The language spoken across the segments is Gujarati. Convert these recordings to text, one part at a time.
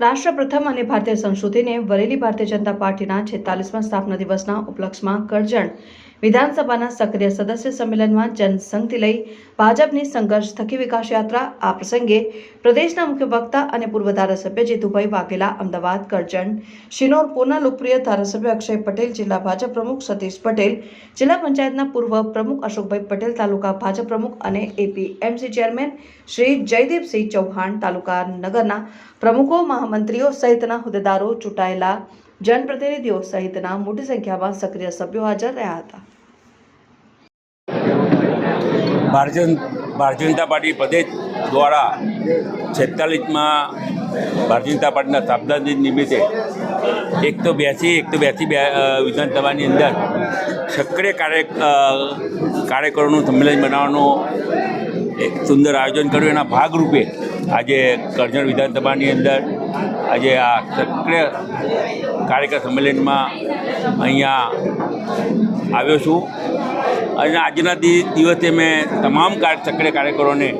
રાષ્ટ્ર પ્રથમ અને ભારતીય સંસ્કૃતિને વરેલી ભારતીય જનતા પાર્ટીના છેતાલીસમાં સ્થાપના દિવસના ઉપલક્ષમાં કરજણ વિધાનસભાના સક્રિય સદસ્ય સંમેલનમાં જનસંઘથી લઈ ભાજપની સંઘર્ષ થકી વિકાસ યાત્રા આ પ્રસંગે પ્રદેશના મુખ્ય વક્તા અને પૂર્વ ધારાસભ્ય જીતુભાઈ વાઘેલા, અમદાવાદ કરજણ, શિનોર પૂરના લોકપ્રિય ધારાસભ્ય અક્ષય પટેલ, જિલ્લા ભાજપ પ્રમુખ સતીશ પટેલ, જિલ્લા પંચાયતના પૂર્વ પ્રમુખ અશોકભાઈ પટેલ, તાલુકા ભાજપ પ્રમુખ અને એપીએમસી ચેરમેન શ્રી જયદીપસિંહ ચૌહાણ, તાલુકા નગરના પ્રમુખો, મહામંત્રીઓ સહિતના હોદ્દેદારો ચૂંટાયેલા જનપ્રતિનિધિઓ સહિતના મોટી સંખ્યામાં સક્રિય સભ્યો હાજર રહ્યા હતા. ભારતીય ભારતીય જનતા પાર્ટી પ્રદેશ દ્વારા છેતાલીસમાં ભારતીય જનતા પાર્ટીના સ્થાપના દિન નિમિત્તે એક તો બેસી એક તો બેસી બે વિધાનસભાની અંદર સક્રિય કાર્ય કાર્યકરોનું સંમેલન બનાવવાનું એક સુંદર આયોજન કર્યું. એના ભાગરૂપે આજે કરજણ વિધાનસભાની અંદર આજે આ સક્રિય કાર્યકર સંમેલનમાં અહીંયા આવ્યો છું. અને આજના દિવસે મેં તમામ કાર- સક્રિય કાર્યકરોને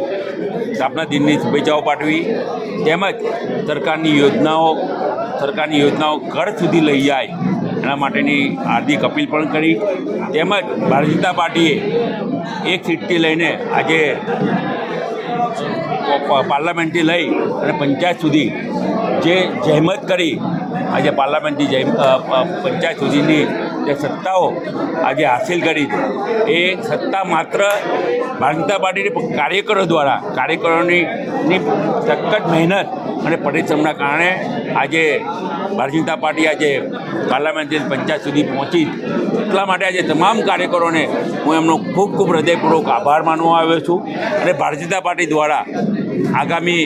સ્થાપના દિનની શુભેચ્છાઓ પાઠવી. તેમજ સરકારની યોજનાઓ સરકારની યોજનાઓ ઘર સુધી લઈ જાય એના માટેની હાર્દિક અપીલ પણ કરી. તેમજ ભારતીય જનતા પાર્ટીએ એક સીટથી લઈને આજે પાર્લામેન્ટથી લઈ અને પંચાયત સુધી જે જહેમત કરી આજે પાર્લામેન્ટની જહેમ પંચાયત સુધીની જે સત્તાઓ આજે હાસિલ કરી છે. એ સત્તા માત્ર ભારતીય જનતા પાર્ટીની કાર્યકરો દ્વારા, કાર્યકરોની સખત મહેનત અને પરિશ્રમના કારણે આજે ભારતીય જનતા પાર્ટી આજે પાર્લામેન્ટરી પંચાયત સુધી પહોંચી. એટલા માટે આજે તમામ કાર્યકરોને હું એમનો ખૂબ ખૂબ હૃદયપૂર્વક આભાર માનવા આવ્યો છું અને ભારતીય જનતા પાર્ટી દ્વારા આગામી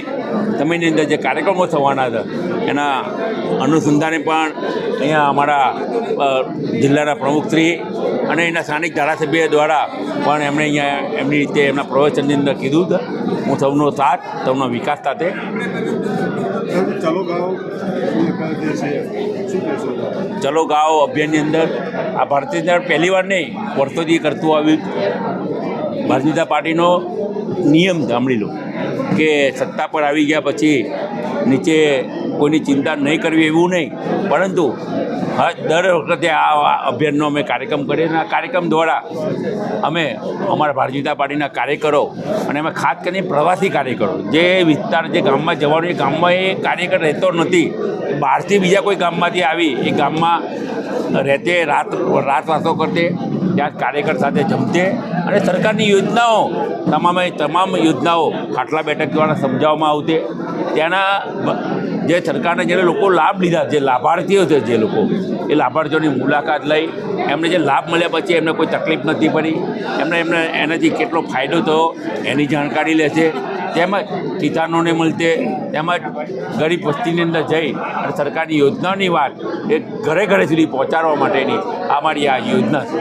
સમયની અંદર જે કાર્યક્રમો થવાના હતા એના અનુસંધાને પણ અહીંયા અમારા જિલ્લાના પ્રમુખશ્રી અને એના સ્થાનિક ધારાસભ્ય દ્વારા પણ એમણે અહીંયા એમની રીતે એમના પ્રવચનની અંદર કીધું હતું હું સૌનો સાથ સૌનો વિકાસ સાથે. ચાલો ગાઓ. અભિયાનની અંદર. આ ભારતીય જનતા પહેલી વાર નહીં વર્ષોથી કરતું આવ્યું ભારતીય જનતા પાર્ટીનો નિયમ સાંભળી લો. કે સત્તા પર આવી ગયા પછી નીચે કોઈની ચિંતા નહીં કરવી એવું નહીં. પરંતુ દર વખતે આ અભિયાનનો અમે કાર્યક્રમ કરીએ અને આ કાર્યક્રમ દ્વારા અમે અમારા ભારતીય જનતા પાર્ટીના કાર્યકરો અને અમે ખાસ કરીને પ્રવાસી કાર્યકરો, જે વિસ્તાર, જે ગામમાં જવાનું, એ ગામમાં એ કાર્યકર રહેતો નથી. બહારથી બીજા કોઈ ગામમાંથી આવી, એ ગામમાં રહેતે, રાત રાત વાતો કરતે ત્યાં કાર્યકર સાથે જમશે અને સરકારની યોજનાઓ, તમામે તમામ યોજનાઓ ખાટલા બેઠક દ્વારા સમજાવવામાં આવતી. ત્યાંના જે સરકારને જે લોકો લાભ લીધા, જે લાભાર્થીઓ છે, જે લોકો, એ લાભાર્થીઓની મુલાકાત લઈ, એમને જે લાભ મળ્યા પછી એમને કોઈ તકલીફ નથી પડી. એમને એમને, એનાથી કેટલો ફાયદો થયો, એની જાણકારી લેશે તેમજ કિસાનોને મળતે, તેમજ ગરીબ વસ્તીની અંદર જઈ અને સરકારની યોજનાઓની વાત એ ઘરે ઘરે સુધી પહોંચાડવા માટેની આ મારી આ યોજના છે.